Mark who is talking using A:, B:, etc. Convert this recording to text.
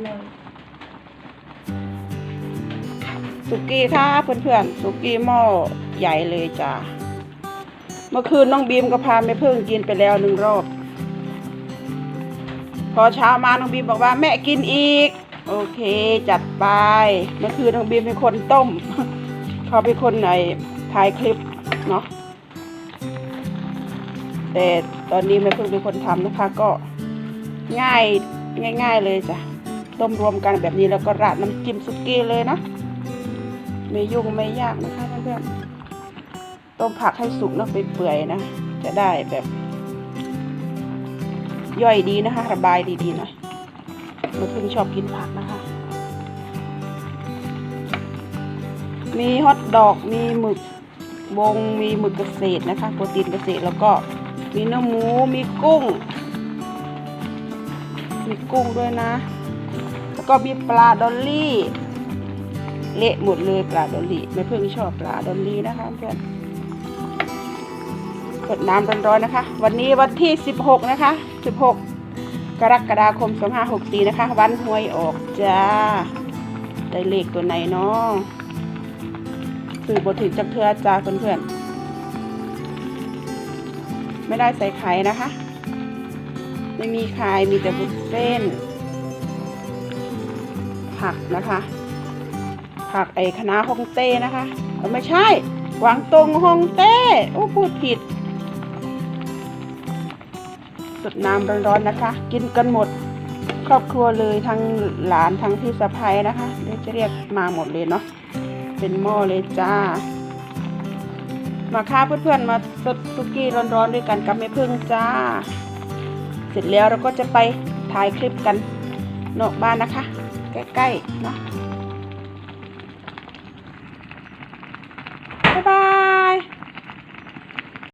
A: เลย
B: สุกี้ค่ะเพื่อนๆสุกี้หม้อใหญ่เลยจ้าเมื่อคืนน้องบีมก็พาแม่เพิ่งกินไปแล้วหนึ่งรอบ พอเช้ามาน้องบีมบอกว่าแม่กินอีก โอเคจัดไปเมื่อคืนน้องบีมเป็นคนต้ม เขาเป็นคนไหนถ่ายคลิปเนาะแต่ตอนนี้แม่เพิ่งเป็นคนทำนะคะก็ง่ายง่าย ๆเลยจ้ะ ต้มรวมกันแบบนี้แล้วก็ราดน้ำจิ้มสุกี้เลยนะ ไม่ยุ่งไม่ยากนะคะเพื่อนๆต้มผักให้สุกแล้วไปเปื่อยๆนะ จะได้แบบ ย่อยดีนะคะ ระบายดีๆหน่อยเมื่อเพิ่งชอบกินผักนะคะ มีฮอทดอกมีหมึกวงมีหมึกเกษตรนะคะ โปรตีนเกษตรแล้วก็มีเนื้อหมูมีกุ้ง มีกุ้งด้วยนะ ก็มีปลาดอลลี่เละหมดเลยปลาดอลลี่ไม่เพิ่งชอบปลาดอลลี่นะคะเพื่อนกดน้ำร้อนๆนะคะ วันนี้วันที่ 16 นะคะ 16 กรกฎาคม 2564 นะคะ วันหวยออกจ้า ได้เลขตัวไหนเนาะสื่อบทถึงจักเทือจ้าเพื่อนๆ ไม่ได้ใส่ไข่นะคะ ไม่มีไข่มีแต่บุญเส้น ผักนะคะ ผักไอ้คณะฮองเต้นะคะไม่ใช่กวางตงฮองเต้โอ้พูดผิดสดน้ำร้อนๆนะคะ กินกันหมดครอบครัวเลยทั้งหลานทั้งพี่สะพ้ยนะคะเดี๋ยวจะเรียกมาหมดเลยเนาะเป็นหม้อเลยจ้า มาค่ะเพื่อนๆมาสดสุกี้ร้อนๆด้วยกันกับแม่พึ่งจ้า เสร็จแล้วเราก็จะไปถ่ายคลิปกันนอกบ้านนะคะ ใกล้ๆเนาะ